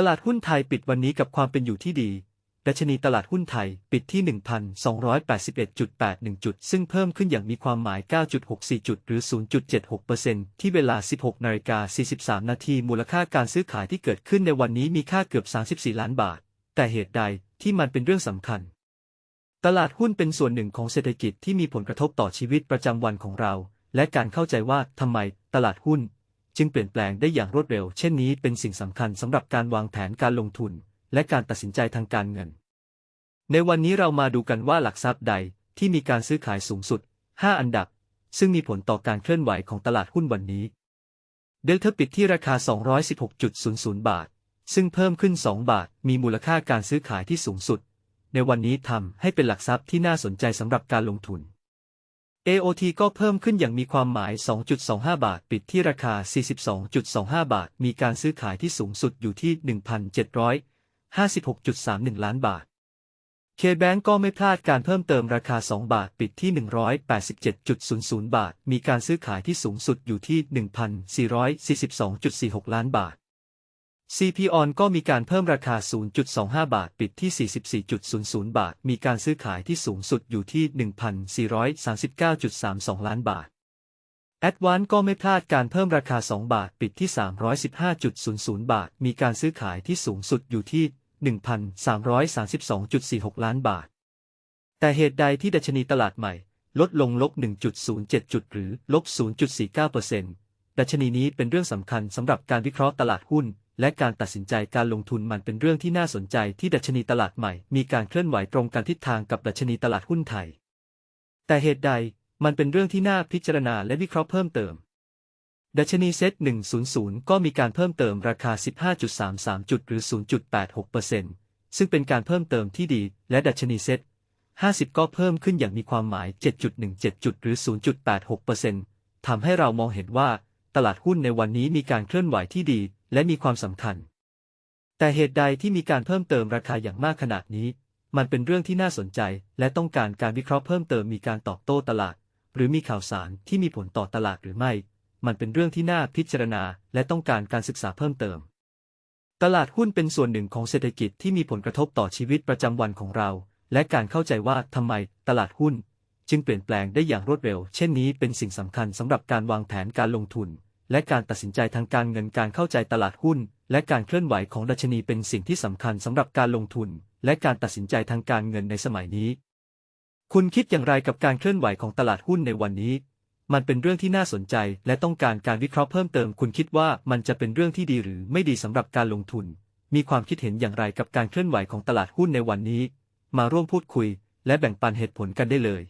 ตลาดหุ้นไทยปิดวันนี้กับความเป็นอยู่ที่ดี ดัชนีตลาดหุ้นไทยปิดที่ 1,281.81 จุด ซึ่งเพิ่มขึ้นอย่างมีความหมาย 9.64 จุด หรือ 0.76%ที่เวลา 16นาฬิกา43 นาที มูลค่าการซื้อขายที่เกิดขึ้นในวันนี้มีค่าเกือบ 34 ล้านบาท แต่เหตุใดที่มันเป็นเรื่องสำคัญ ตลาดหุ้นเป็นส่วนหนึ่งของเศรษฐกิจที่มีผลกระทบต่อชีวิตประจำวันของเรา และการเข้าใจว่าทำไมตลาดหุ้น จึงเปลี่ยนแปลงได้อย่างรวดเร็ว เช่นนี้เป็นสิ่งสำคัญสำหรับการวางแผนการลงทุน และการตัดสินใจทางการเงิน ในวันนี้เรามาดูกันว่าหลักทรัพย์ใดที่มีการซื้อขายสูงสุด 5 อันดับ ซึ่งมีผลต่อการเคลื่อนไหวของตลาดหุ้นวันนี้ เดลเทปิดที่ราคา 216.00 บาท ซึ่งเพิ่มขึ้น 2 บาท มีมูลค่าการซื้อขายที่สูงสุด ในวันนี้ทำให้เป็นหลักทรัพย์ที่น่าสนใจสำหรับการลงทุน AOT ก็เพิ่มขึ้นอย่างมีความหมาย 2.25 บาท ปิดที่ราคา 42.25 บาท มีการซื้อขายที่สูงสุดอยู่ที่ 1,756.31 ล้านบาท K-Bank ก็ไม่พลาดการเพิ่มเติมราคา 2 บาท ปิดที่ 187.00 บาท มีการซื้อขายที่สูงสุดอยู่ที่ 1,442.46 ล้านบาท CP On ก็มีการเพิ่มราคา 0.25 บาท ปิดที่ 44.00 บาท มีการซื้อขายที่สูงสุดอยู่ที่ 1,439.32 ล้านบาท Advance ก็ไม่พลาดการเพิ่มราคา 2 บาท ปิดที่ 315.00 บาท มีการซื้อขายที่สูงสุดอยู่ที่ 1,332.46 ล้านบาท แต่เหตุใดที่ดัชนีตลาดใหม่ ลดลงลบ 1.07 จุดหรือลบ 0.49%ดัชนีนี้เป็นเรื่องสำคัญสำหรับการวิเคราะห์ตลาดหุ้น และการตัดสินใจการลงทุนมันเป็นเรื่องที่น่าสนใจที่ดัชนีตลาดใหม่ มีการเคลื่อนไหวตรงกันทิศทางกับดัชนีตลาดหุ้นไทย แต่เหตุใดมันเป็นเรื่องที่น่าพิจารณาและวิเคราะห์เพิ่มเติม ดัชนีเซ็ต100 ก็มีการเพิ่มเติมราคา 15.33 จุดหรือ 0.86%ซึ่งเป็นการเพิ่มเติมที่ดี และดัชนีเซ็ต50 ก็เพิ่มขึ้นอย่างมีความหมาย 7.17 จุดหรือ 0.86%ทำให้เรามองเห็นว่า ตลาดหุ้นในวันนี้มีการเคลื่อนไหวที่ดี และมีความสำคัญ แต่เหตุใดที่มีการเพิ่มเติมราคาอย่างมากขนาดนี้ มันเป็นเรื่องที่น่าสนใจ และต้องการการวิเคราะห์เพิ่มเติมมีการตอบโต้ตลาด หรือมีข่าวสารที่มีผลต่อตลาดหรือไม่ มันเป็นเรื่องที่น่าพิจารณา และต้องการการศึกษาเพิ่มเติม ตลาดหุ้นเป็นส่วนหนึ่งของเศรษฐกิจที่มีผลกระทบต่อชีวิตประจำวันของเรา และการเข้าใจว่าทำไมตลาดหุ้น จึงเปลี่ยนแปลงได้อย่างรวดเร็ว เช่นนี้เป็นสิ่งสำคัญสำหรับการวางแผนการลงทุน และการตัดสินใจทางการเงินการเข้าใจตลาดหุ้น และการเคลื่อนไหวของดัชนีเป็นสิ่งที่สำคัญสำหรับการลงทุน และการตัดสินใจทางการเงินในสมัยนี้ คุณคิดอย่างไรกับการเคลื่อนไหวของตลาดหุ้นในวันนี้ มันเป็นเรื่องที่น่าสนใจ และต้องการการวิเคราะห์เพิ่มเติม คุณคิดว่ามันจะเป็นเรื่องที่ดีหรือไม่ดีสำหรับการลงทุน มีความคิดเห็นอย่างไรกับการเคลื่อนไหวของตลาดหุ้นในวันนี้ มาร่วมพูดคุย และแบ่งปันเหตุผลกันได้เลย